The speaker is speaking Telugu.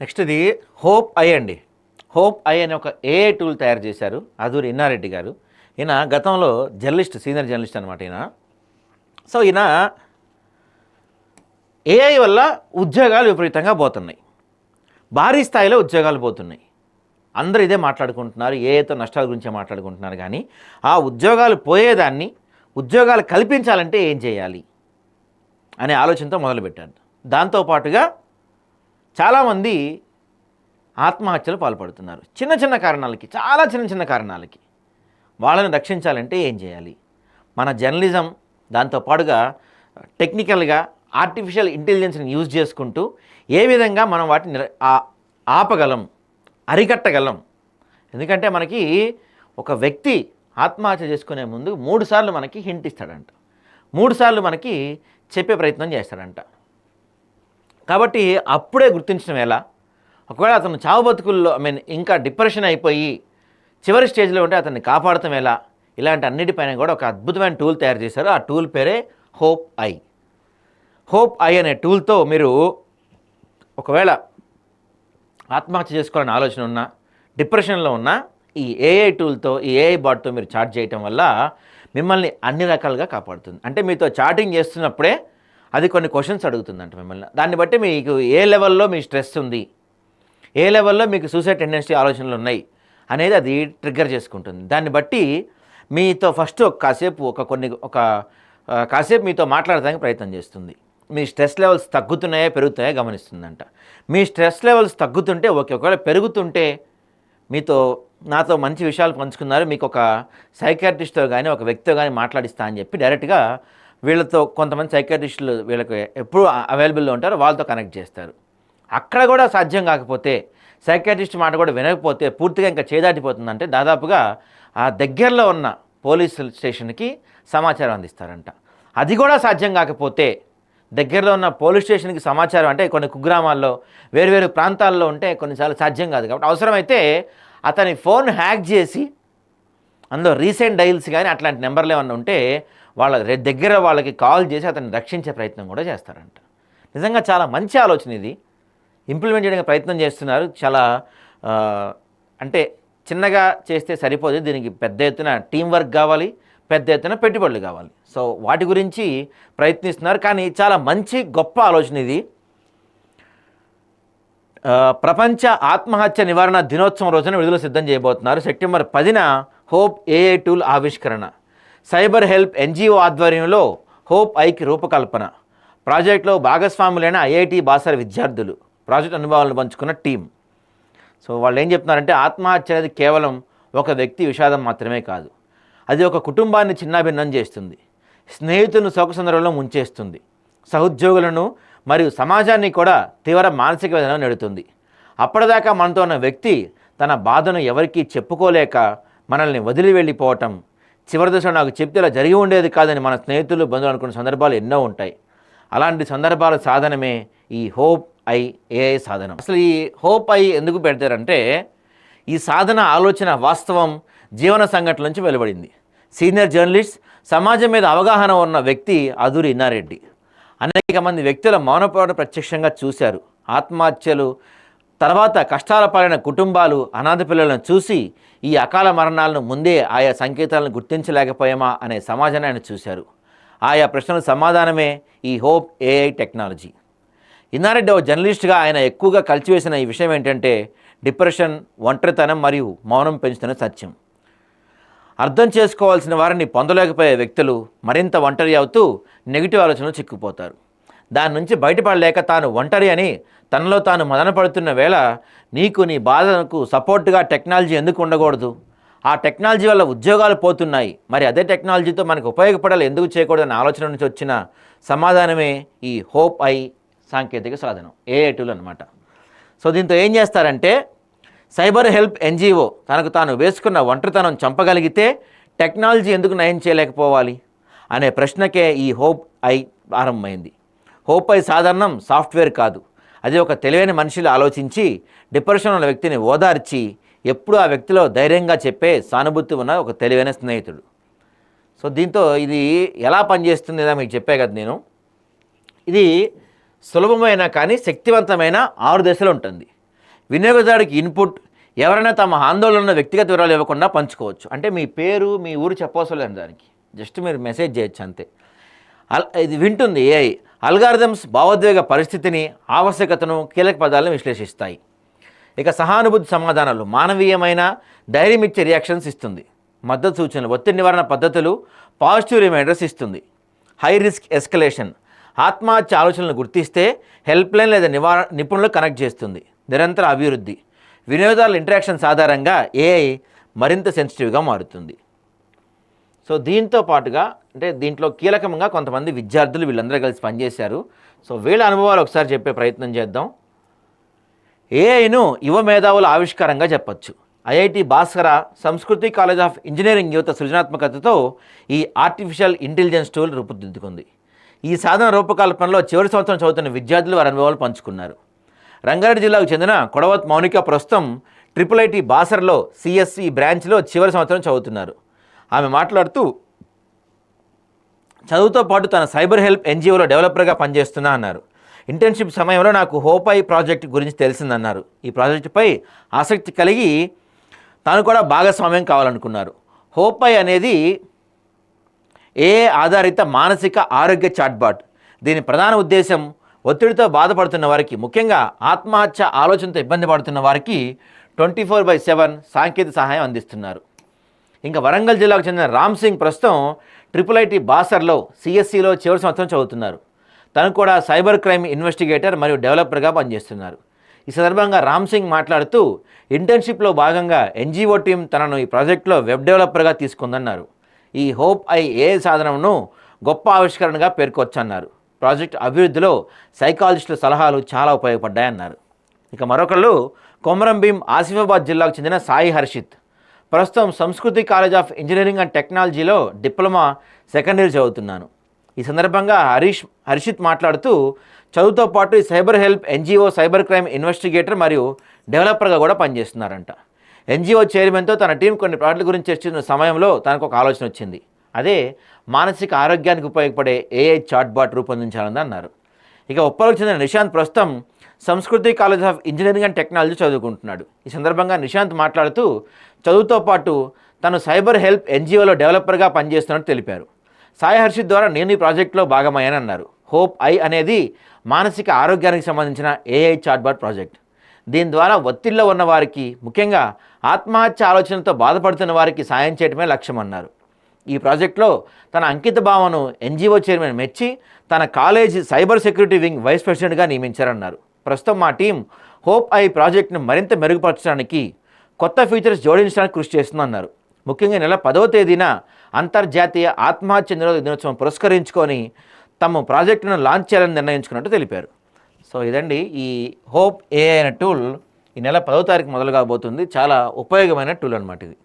నెక్స్ట్ ఇది హోప్ ఐ అండి. హోప్ ఐ అనే ఒక ఏఐ టూల్ తయారు చేశారు? అదూరి ఇన్నారెడ్డి గారు. ఈయన గతంలో జర్నలిస్ట్ సీనియర్ జర్నలిస్ట్ అనమాట ఈయన. సో ఈయన ఏఐ వల్ల ఉద్యోగాలు విపరీతంగా పోతున్నాయి. భారీ స్థాయిలో ఉద్యోగాలు పోతున్నాయి. అందరూ ఇదే మాట్లాడుకుంటున్నారు ఏఐతో నష్టాల గురించే మాట్లాడుకుంటున్నారు కానీ ఆ ఉద్యోగాలు పోయేదాన్ని ఉద్యోగాలు కల్పించాలంటే ఏం చేయాలి? అనే ఆలోచనతో మొదలుపెట్టాను దాంతోపాటుగా చాలామంది ఆత్మహత్యలు పాల్పడుతున్నారు. చిన్న చిన్న కారణాలకి చాలా చిన్న చిన్న కారణాలకి. వాళ్ళని రక్షించాలంటే ఏం చేయాలి? మన జర్నలిజం దాంతోపాటుగా టెక్నికల్గా ఆర్టిఫిషియల్ ఇంటెలిజెన్స్ని యూజ్ చేసుకుంటూ ఏ విధంగా మనం వాటిని ఆపగలం అరికట్టగలం. ఎందుకంటే మనకి ఒక వ్యక్తి ఆత్మహత్య చేసుకునే ముందు మూడు సార్లు మనకి హింట్ ఇస్తాడంట. మూడు సార్లు మనకి చెప్పే ప్రయత్నం చేస్తాడంట. కాబట్టి అప్పుడే గుర్తించడం ఎలా ఒకవేళ అతను చావు బతుకుల్లో ఐ మీన్ ఇంకా డిప్రెషన్ అయిపోయి చివరి స్టేజ్లో ఉంటే అతన్ని కాపాడటం ఎలా ఇలాంటి అన్నిటిపైన కూడా ఒక అద్భుతమైన టూల్ తయారు చేశారు. ఆ టూల్ పేరే హోప్ ఐ హోప్ ఐ అనే టూల్తో మీరు ఒకవేళ ఆత్మహత్య చేసుకోవాలని ఆలోచన ఉన్నా డిప్రెషన్లో ఉన్నా ఈ ఏఐ టూల్తో ఈ ఏఐ బాట్తో మీరు చాట్ చేయటం వల్ల మిమ్మల్ని అన్ని రకాలుగా కాపాడుతుంది. అంటే మీతో చాటింగ్ చేస్తున్నప్పుడే అది కొన్ని క్వశ్చన్స్ అడుగుతుందంట మిమ్మల్ని. దాన్ని బట్టి మీకు ఏ లెవెల్లో మీ స్ట్రెస్ ఉంది? ఏ లెవెల్లో మీకు సూసైడ్ టెండెన్సీ ఆలోచనలు ఉన్నాయి? అనేది అది ట్రిగ్గర్ చేసుకుంటుంది. దాన్ని బట్టి మీతో ఫస్ట్ ఒక కాసేపు ఒక కొన్ని ఒక కాసేపు మీతో మాట్లాడడానికి ప్రయత్నం చేస్తుంది. మీ స్ట్రెస్ లెవెల్స్ తగ్గుతున్నాయా పెరుగుతున్నాయా గమనిస్తుందంట. మీ స్ట్రెస్ లెవెల్స్ తగ్గుతుంటే ఓకే ఒకవేళ పెరుగుతుంటే మీతో నాతో మంచి విషయాలు పంచుకున్నారు మీకు ఒక సైకాట్రిస్ట్తో కానీ ఒక వ్యక్తితో కానీ మాట్లాడిస్తా అని చెప్పి డైరెక్ట్గా వీళ్ళతో కొంతమంది సైకాట్రిస్టులు వీళ్ళకి ఎప్పుడు అవైలబుల్లో ఉంటారో వాళ్ళతో కనెక్ట్ చేస్తారు. అక్కడ కూడా సాధ్యం కాకపోతే సైకాట్రిస్ట్ మాట కూడా వినకపోతే పూర్తిగా ఇంకా చేదాటిపోతుందంటే దాదాపుగా ఆ దగ్గరలో ఉన్న పోలీస్ స్టేషన్కి సమాచారం అందిస్తారంట. అది కూడా సాధ్యం కాకపోతే దగ్గరలో ఉన్న పోలీస్ స్టేషన్కి సమాచారం అంటే కొన్ని కుగ్రామాల్లో వేరు ప్రాంతాల్లో ఉంటే కొన్నిసార్లు సాధ్యం కాదు. కాబట్టి అవసరమైతే అతని ఫోన్ హ్యాక్ చేసి అందులో రీసెంట్ డైల్స్ కానీ అట్లాంటి నెంబర్లు ఏమన్నా ఉంటే వాళ్ళ దగ్గర వాళ్ళకి కాల్ చేసి అతన్ని రక్షించే ప్రయత్నం కూడా చేస్తారంట. నిజంగా చాలా మంచి ఆలోచన ఇది. ఇంప్లిమెంట్ చేయడానికి ప్రయత్నం చేస్తున్నారు. చాలా అంటే చిన్నగా చేస్తే సరిపోదు. దీనికి పెద్ద ఎత్తున టీం వర్క్ కావాలి. పెద్ద ఎత్తున పెట్టుబడులు కావాలి. సో వాటి గురించి ప్రయత్నిస్తున్నారు. కానీ చాలా మంచి గొప్ప ఆలోచన ఇది. ప్రపంచ ఆత్మహత్య నివారణ దినోత్సవం రోజున విడుదల సిద్ధం చేయబోతున్నారు. సెప్టెంబర్ పదిన హోప్ ఏఐ టూల్ ఆవిష్కరణ. సైబర్ హెల్ప్ ఎన్జిఓ ఆధ్వర్యంలో హోప్ ఐకి రూపకల్పన. ప్రాజెక్టులో భాగస్వాములైన ఐఐటి బాసర విద్యార్థులు ప్రాజెక్ట్ అనుభవాలను పంచుకున్న టీం. సో వాళ్ళు ఏం చెప్తున్నారంటే ఆత్మహత్య అనేది కేవలం ఒక వ్యక్తి విషాదం మాత్రమే కాదు. అది ఒక కుటుంబాన్ని చిన్నాభిన్నం చేస్తుంది. స్నేహితులను శోకసందర్భంలో ముంచేస్తుంది. సహోద్యోగులను మరియు సమాజాన్ని కూడా తీవ్ర మానసిక వేదన నెడుతుంది. అప్పటిదాకా మనతో ఉన్న వ్యక్తి తన బాధను ఎవరికీ చెప్పుకోలేక మనల్ని వదిలి వెళ్ళిపోవటం చివరి దశలో నాకు చెప్తే ఇలా జరిగి ఉండేది కాదని మన స్నేహితులు బంధువులు అనుకున్న సందర్భాలు ఎన్నో ఉంటాయి. అలాంటి సందర్భాల సాధనమే ఈ హోప్ ఐ ఏఐ సాధనం. అసలు ఈ హోప్ ఐ ఎందుకు పెడతారంటే ఈ సాధన ఆలోచన వాస్తవం జీవన సంఘటన నుంచి వెలువడింది. సీనియర్ జర్నలిస్ట్ సమాజం మీద అవగాహన ఉన్న వ్యక్తి అదూరి ఇన్నారెడ్డి. అనేక మంది వ్యక్తుల మౌనపోవడం ప్రత్యక్షంగా చూశారు. ఆత్మహత్యలు తర్వాత కష్టాల పాలైన కుటుంబాలు అనాథ పిల్లలను చూసి ఈ అకాల మరణాలను ముందే ఆయా సంకేతాలను గుర్తించలేకపోయామా అనే సమాజాన్ని ఆయన చూశారు. ఆయా ప్రశ్నల సమాధానమే ఈ హోప్ ఏఐ టెక్నాలజీ. ఇన్నారెడ్డి ఓ జర్నలిస్ట్గా ఆయన ఎక్కువగా కలిసివేసిన ఈ విషయం ఏంటంటే డిప్రెషన్ ఒంటరితనం మరియు మౌనం పెంచుతున్న సత్యం. అర్థం చేసుకోవాల్సిన వారిని పొందలేకపోయే వ్యక్తులు మరింత ఒంటరి అవుతూ నెగిటివ్ ఆలోచనలు చిక్కుపోతారు దాని నుంచి బయటపడలేక తాను ఒంటరి అని తనలో తాను మదనపడుతున్న వేళ నీకు నీ బాధకు సపోర్ట్గా టెక్నాలజీ ఎందుకు ఉండకూడదు? ఆ టెక్నాలజీ వల్ల ఉద్యోగాలు పోతున్నాయి. మరి అదే టెక్నాలజీతో మనకు ఉపయోగపడాలి ఎందుకు చేయకూడదనే ఆలోచన నుంచి వచ్చిన సమాధానమే ఈ హోప్ ఐ సాంకేతిక సాధనం. ఏఐ టూల్ అనమాట సో దీంతో ఏం చేస్తారంటే సైబర్ హెల్ప్ ఎన్జిఓ తనకు తాను వేసుకున్న ఒంటరితనం చంపగలిగితే టెక్నాలజీ ఎందుకు నయం చేయలేకపోవాలి? అనే ప్రశ్నకే ఈ హోప్ ఐ ఆరంభమైంది. హోప్ ఐ సాధారణం సాఫ్ట్వేర్ కాదు. అది ఒక తెలివైన మనిషిలో ఆలోచించి డిప్రెషన్ ఉన్న వ్యక్తిని ఓదార్చి ఎప్పుడూ ఆ వ్యక్తిలో ధైర్యంగా చెప్పే సానుభూతి ఉన్న ఒక తెలివైన స్నేహితుడు. సో దీంతో ఇది ఎలా పనిచేస్తుంది లేదా మీకు చెప్పే కదా నేను. ఇది సులభమైన కానీ శక్తివంతమైన ఆరు దశలు ఉంటుంది. వినియోగదారుడికి ఇన్పుట్ ఎవరైనా తమ ఆందోళన ఉన్న వ్యక్తిగత వివరాలు ఇవ్వకుండా పంచుకోవచ్చు. అంటే మీ పేరు మీ ఊరు చెప్పవసరం లేదు దానికి. జస్ట్ మీరు మెసేజ్ చేయొచ్చు అంతే. అల్ ఇది వింటుంది ఏఐ అల్గారిథమ్స్ భావోద్వేగ పరిస్థితిని ఆవశ్యకతను కీలక పదాలను విశ్లేషిస్తాయి. ఇక సహానుభూతి సమాధానాలు మానవీయమైన ధైర్యం ఇచ్చే రియాక్షన్స్ ఇస్తుంది. మద్దతు సూచనలు ఒత్తిడి నివారణ పద్ధతులు పాజిటివ్ రిమైండర్స్ ఇస్తుంది. హై రిస్క్ ఎస్కలేషన్ ఆత్మహత్య ఆలోచనలను గుర్తిస్తే హెల్ప్లైన్ లేదా నివారణ నిపుణులు కనెక్ట్ చేస్తుంది. నిరంతర అభివృద్ధి వినియోగదారుల ఇంటరాక్షన్స్ ఆధారంగా ఏఐ మరింత సెన్సిటివ్గా మారుతుంది. సో దీంతో పాటుగా అంటే దీంట్లో కీలకంగా కొంతమంది విద్యార్థులు వీళ్ళందరూ కలిసి పనిచేశారు. సో వీళ్ళ అనుభవాలు ఒకసారి చెప్పే ప్రయత్నం చేద్దాం. ఏఐను యువ మేధావుల ఆవిష్కారంగా చెప్పచ్చు. ఐఐటి భాస్కర సంస్కృతి కాలేజ్ ఆఫ్ ఇంజనీరింగ్ యువత సృజనాత్మకతతో ఈ ఆర్టిఫిషియల్ ఇంటెలిజెన్స్ టూల్ రూపుదిద్దుకుంది. ఈ సాధన రూపకల్పనలో చివరి సంవత్సరం చదువుతున్న విద్యార్థులు వారి అనుభవాలు పంచుకున్నారు. రంగారెడ్డి జిల్లాకు చెందిన కొడవత్ మౌనిక ప్రస్తుతం ట్రిపుల్ ఐటీ బాసర్లో సిఎస్సి బ్రాంచ్లో చివరి సంవత్సరం చదువుతున్నారు. ఆమె మాట్లాడుతూ చదువుతో పాటు తన సైబర్ హెల్ప్ ఎన్జిఓలో డెవలపర్గా పనిచేస్తున్నా అన్నారు. ఇంటర్న్షిప్ సమయంలో నాకు హోపై ప్రాజెక్ట్ గురించి తెలిసిందన్నారు. ఈ ప్రాజెక్టుపై ఆసక్తి కలిగి తాను కూడా భాగస్వామ్యం కావాలనుకున్నారు. హోపై అనేది ఏ ఆధారిత మానసిక ఆరోగ్య చాట్బాట్. దీని ప్రధాన ఉద్దేశం ఒత్తిడితో బాధపడుతున్న వారికి ముఖ్యంగా ఆత్మహత్య ఆలోచనతో ఇబ్బంది పడుతున్న వారికి ట్వంటీ ఫోర్ బై సెవెన్ సాంకేతిక సహాయం అందిస్తున్నారు. ఇంకా వరంగల్ జిల్లాకు చెందిన రామ్ సింగ్ ప్రస్తుతం ట్రిపుల్ ఐటీ బాసర్లో సిఎస్సిలో చివరి సంవత్సరం చదువుతున్నారు. తను కూడా సైబర్ క్రైమ్ ఇన్వెస్టిగేటర్ మరియు డెవలపర్గా పనిచేస్తున్నారు. ఈ సందర్భంగా రామ్ సింగ్ మాట్లాడుతూ ఇంటర్న్షిప్లో భాగంగా ఎన్జిఓ టీం తనను ఈ ప్రాజెక్ట్లో వెబ్ డెవలపర్గా తీసుకుందన్నారు. ఈ హోప్ ఐ ఏ సాధనను గొప్ప ఆవిష్కరణగా పేర్కొచ్చన్నారు ప్రాజెక్ట్ అభివృద్ధిలో సైకాలజిస్టుల సలహాలు చాలా ఉపయోగపడ్డాయన్నారు. ఇక మరొకళ్ళు కొమరం భీం ఆసిఫాబాద్ జిల్లాకు చెందిన సాయి హర్షిత్. ప్రస్తుతం Sanskriti college of engineering and టెక్నాలజీలో డిప్లొమా సెకండ్ ఇయర్ చదువుతున్నాను. ఈ సందర్భంగా హరీష్ హర్షిత్ మాట్లాడుతూ చదువుతో పాటు ఈ cyber help NGO cyber crime investigator మరియు డెవలపర్గా కూడా పనిచేస్తున్నారంట. ఎన్జిఓ చైర్మన్తో తన టీం కొన్ని ప్రాజెక్టుల గురించి చర్చించిన సమయంలో తనకు ఒక ఆలోచన వచ్చింది. అదే మానసిక ఆరోగ్యానికి ఉపయోగపడే ఏఐ చాట్బాట్ రూపొందించాలని అన్నారు. ఇక ఉప్పలకు చెందిన నిశాంత్ ప్రస్తుతం Sanskriti college of engineering and technology చదువుకుంటున్నాడు. ఈ సందర్భంగా నిశాంత్ మాట్లాడుతూ చదువుతో పాటు తను సైబర్ హెల్ప్ ఎన్జిఓలో డెవలపర్గా పనిచేస్తున్నట్టు తెలిపారు. సాయి హర్షిత్ ద్వారా నేను ఈ ప్రాజెక్టులో భాగమయ్యానని అన్నారు. హోప్ ఐ అనేది మానసిక ఆరోగ్యానికి సంబంధించిన ఏఐ చాట్బాట్ ప్రాజెక్ట్ దీని ద్వారా ఒత్తిడిలో ఉన్న వారికి ముఖ్యంగా ఆత్మహత్య ఆలోచనతో బాధపడుతున్న వారికి సాయం చేయడమే లక్ష్యం అన్నారు. ఈ ప్రాజెక్టులో తన అంకిత భావను ఎన్జిఓ చైర్మన్ మెచ్చి తన college cyber security wing vice ప్రెసిడెంట్గా నియమించారన్నారు. ప్రస్తుతం మా టీం హోప్ ఐ ప్రాజెక్ట్ను మరింత మెరుగుపరచడానికి కొత్త ఫీచర్స్ జోడించడానికి కృషి చేస్తుందన్నారు. ముఖ్యంగా ఈ నెల పదవ తేదీన అంతర్జాతీయ ఆత్మహత్య నిరోధక దినోత్సవం పురస్కరించుకొని తమ ప్రాజెక్టును లాంచ్ చేయాలని నిర్ణయించుకున్నట్టు తెలిపారు. సో ఇదండి ఈ హోప్ ఏ అయిన టూల్ ఈ నెల పదో తారీఖు మొదలు కాబోతుంది. చాలా ఉపయోగమైన టూల్ అనమాట ఇది.